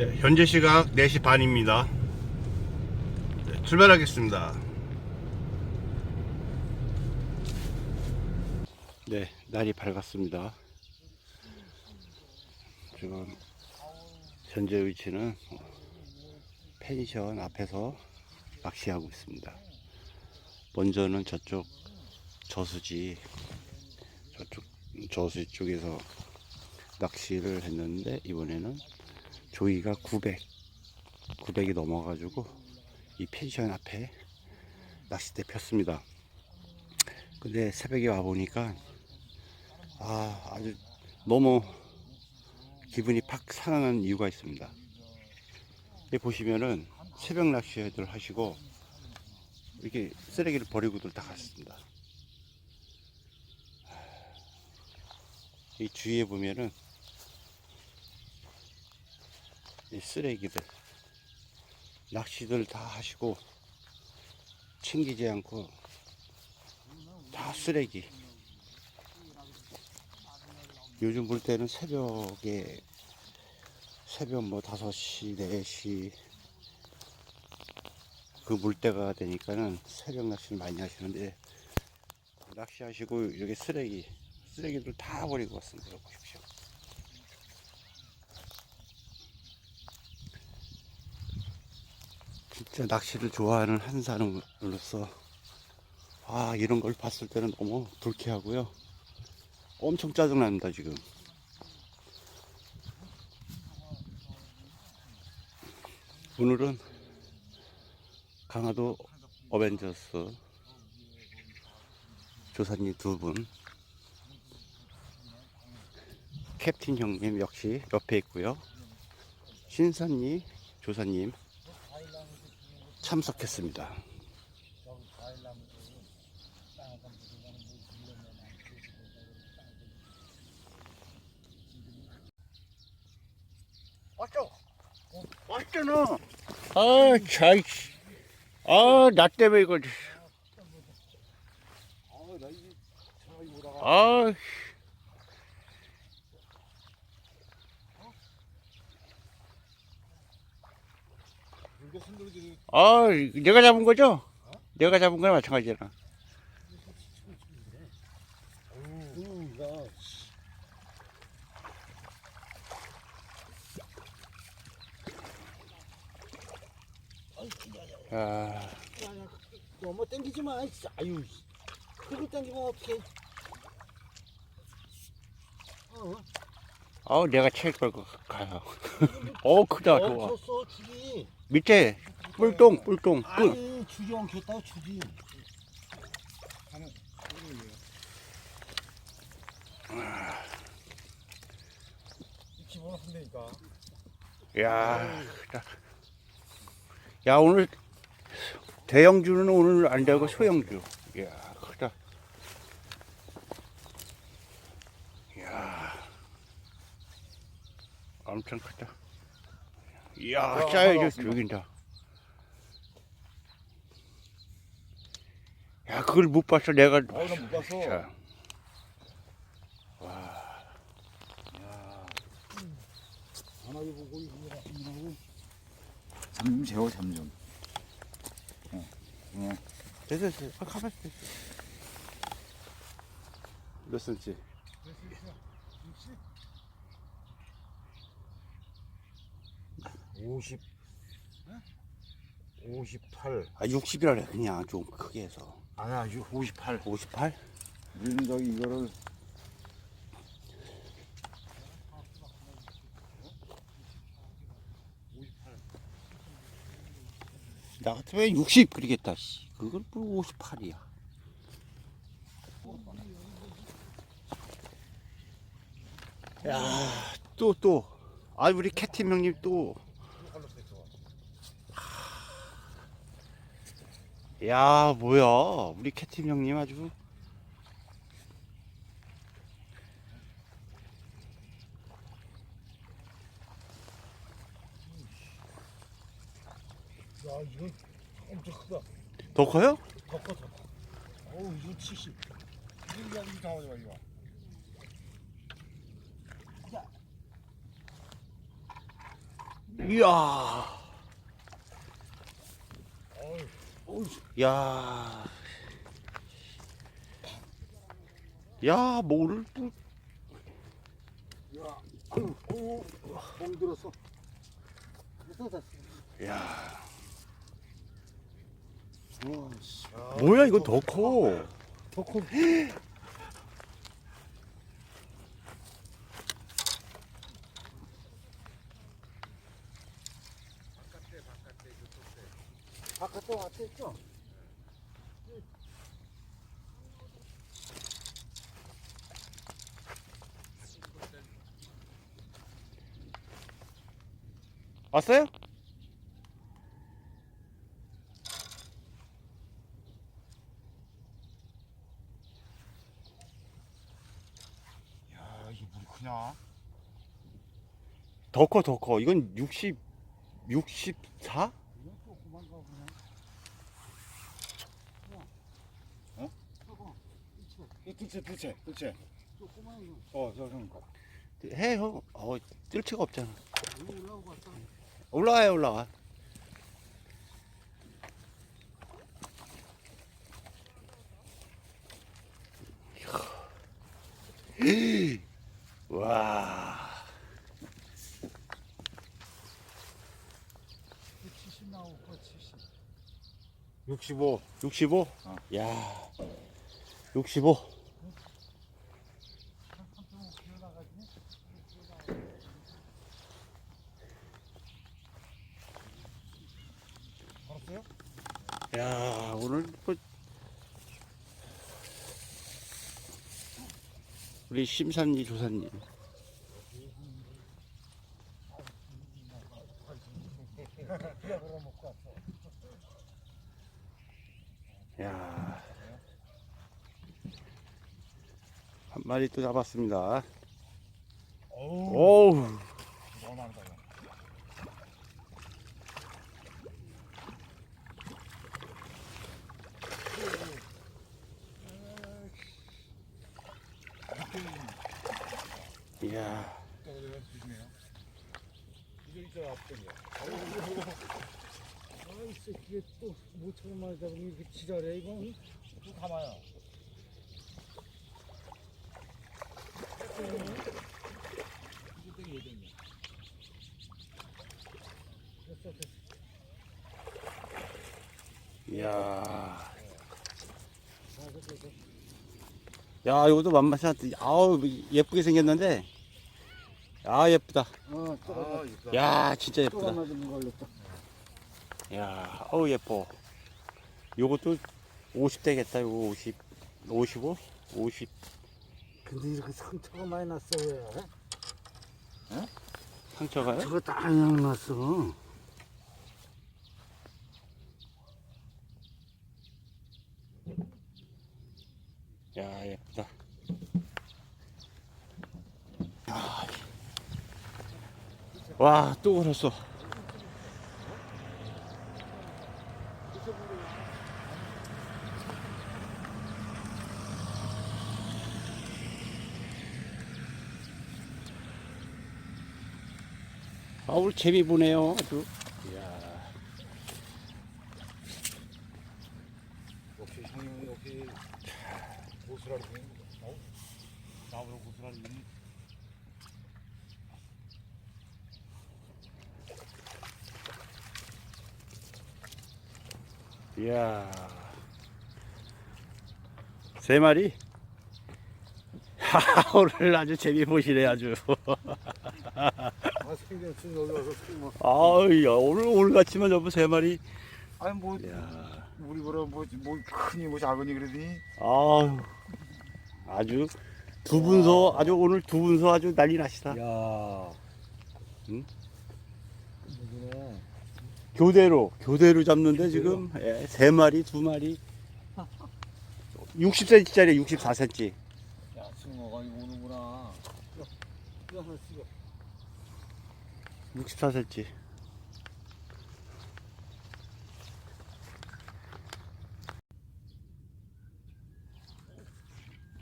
네, 현재 시각 4시 반입니다. 네, 출발하겠습니다. 네, 날이 밝았습니다. 지금 현재 위치는 펜션 앞에서 낚시하고 있습니다. 먼저는 저쪽 저수지, 저쪽 저수지 쪽에서 낚시를 했는데 이번에는 조이가 900, 900이 넘어가지고 이 펜션 앞에 낚싯대 폈습니다. 근데 새벽에 와 보니까 아 아주 너무 기분이 팍 상하는 이유가 있습니다. 여기 보시면은 새벽 낚시들 하시고 이렇게 쓰레기를 버리고들 다 갔습니다. 이 주위에 보면은 이 쓰레기들. 낚시들 다 하시고 챙기지 않고 다 쓰레기. 요즘 볼 때는 새벽에 새벽 뭐 5시 4시 그 물때가 되니까는 새벽 낚시를 많이 하시는데 낚시하시고 이렇게 쓰레기 쓰레기들 다 버리고 왔습니다. 보십시오 진짜 낚시를 좋아하는 한 사람으로서 아 이런 걸 봤을 때는 너무 불쾌하고요. 엄청 짜증납니다 지금. 오늘은 강화도 어벤져스 조사님 두분 캡틴 형님 역시 옆에 있고요. 신선님 조사님 참석했습니다. 왔죠? 왔잖아. 아, 참. 아, 나 때문에 이거. 아나 이게 전화기 보다가 아, 물고 흔들기 아, 내가 잡은 거죠? 내가 잡은 거랑 마찬가지잖아. 아, 너무 땡기지 마 씨. 아유 그걸 땡기면 어떡해 어? 아우, 내가 칠걸 가요. 어, 크다, 좋아. 멈췄어 줄이 밑에 뿔똥, 뿔똥, 끝. 아니 줄이 엉켰다 줄이 집어넣는다니까 야, 크다. 야, 오늘 대형주는 오늘 안 되고 소형주. 야, 크다. 야, 엄청 크다. 이야, 사이즈 죽인다. 야, 그걸 못 봤어, 내가. 아, 나못 봤어. 자, 전화기 보고 이거 이러고 잠좀 재워 잠 좀. 됐어, 됐어. 아, 가만히 있어. 몇 센치? 오십 오십팔 아, 60이라래, 그냥 좀 크게 해서. 아니야 오십팔 58? 우리는 저기 이거를 나 같으면 60 그리겠다, 씨. 그걸 뭐 58이야. 야, 또, 또. 아, 우리 캣팀 형님 또. 야, 뭐야. 우리 캣팀 형님 아주. 야 이건 엄청 크다 더 커요? 더 커, 더 커. 어우, 이거 70. 이거, 이거 잡아줘 봐, 이거. 이야. 어우, 야. 야, 뭐를 또. 야, 어우, 멍 들었어. 야. 우와, 뭐야, 이거 더 커. 더 커. 왔다 있죠? 왔어요? 야 이게 물이 크냐? 더 커, 더 커. 이건 60, 64? 이건 조그만 거 그냥. 어? 저거, 이거 이 둘째 둘째 둘째. 거. 어저 형. 해, 형. 어, 뜰채가 없잖아. 올라와요, 올라와. 와. 70 나오고 70. 65. 65? 어. 야. 65. 한평 기어나가지? 알았어요? 야, 오늘 뭐 우리 심산리 조사님. 야. 한 마리 또 잡았습니다. 어우, 오우. 이야. 이거 있잖아, 앞쪽이야. 아, 이 새끼가 또 모처럼 많이 잡으면 이렇게 지랄해, 이거. 또. 이거. 됐어, 됐어. 이야. 됐어, 됐어. 야, 이것도 만만치 않다. 아우, 예쁘게 생겼는데. 아, 예쁘다. 어, 또 이거. 야, 진짜 또 예쁘다. 야, 어우, 예뻐. 요것도 50 되겠다, 요거 50. 55? 50. 근데 이렇게 상처가 많이 났어, 왜? 상처가요? 저거 땅양 났어. 야, 예쁘다. 야. 와, 또 걸었어. 아, 오늘 재미 보네요, 아주. 역시 형님 역시. 어? 나보다 고수라는 이야. 세 마리? 하, 오늘 아주 재미 보시네, 아주. 아, 생전 좀 여기 와서 뭐. 아유, 야, 오늘, 오늘 같이만 전부 세 마리. 아니 뭐 이야. 우리 보라 뭐뭐 크니 뭐 작으니 그러더니 아유, 아주 두 분서, 아주 오늘 두 분서 아주 난리 나시다. 야. 응? 누구네? 교대로, 교대로 잡는데 지금 예, 세 마리, 두 마리. 60cm짜리 64cm. 야 숭어가 이거 오는구나. 이거 하나 찍어. 64cm.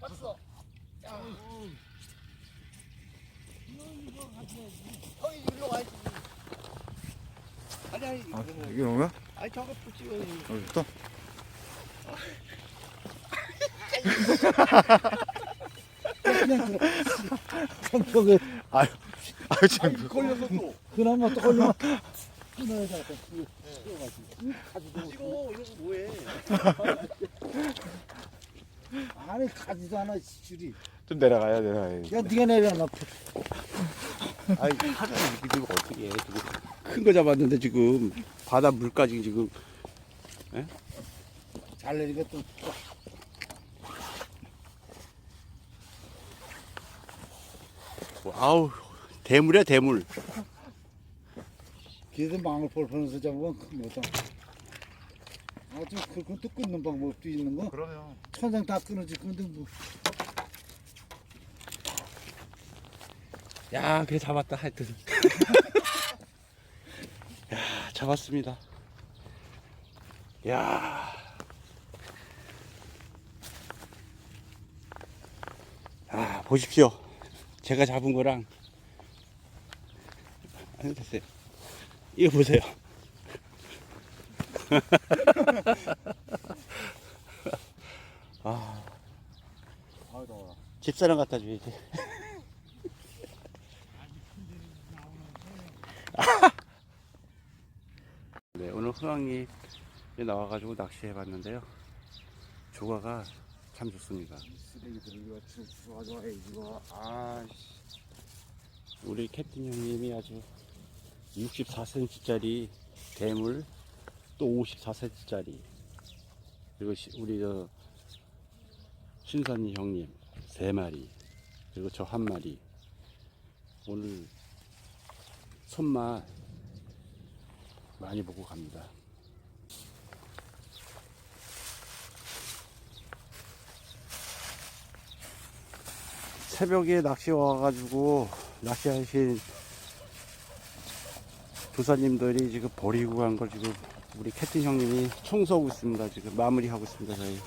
왔어. 야. 형이 일로 와야지. 아니 아니 아, 이게 뭐야? 아니 저거 또 찍어야지 어디 또? 그냥 성격에 아유, 아유, 참. 걸려서 또 그나마 또 걸리면 끊어야 돼 찍어 가지고 찍어 이거 뭐해 안에 가지도 않아 줄이 좀 내려가야 내려가야 야 네가 내려 놔 아이 하자 이거 지금 어떻게 해? 지금 큰 거 잡았는데 지금 바다 물까지 지금. 잘 내리면 또 뭐, 아우 대물이야 대물. 걔도 망을 펄펄면서 잡으면 큰 거다. 아주 그- 그것도 끊는 방법도 있는 거? 그러면. 천장 다 끊어지 근데 뭐 야 그래 잡았다 하여튼 야 잡았습니다 야 아, 보십시오. 제가 잡은 거랑. 아니, 됐어요. 이거 보세요. 아. 집사람 갖다 줘야지. 흥황이 나와가지고 낚시해 봤는데요. 조과가 참 좋습니다. 쓰레기들 이거 주워가지고 해, 이거. 아, 씨. 우리 캡틴 형님이 아주 64cm짜리 대물 또 54cm짜리 그리고 시- 우리 저 신선이 형님 세 마리 그리고 저 한 마리 오늘 손맛 많이 보고 갑니다. 새벽에 낚시 와가지고 낚시하신 도사님들이 지금 버리고 간 걸 지금 우리 캡틴 형님이 청소하고 있습니다. 지금 마무리하고 있습니다. 저희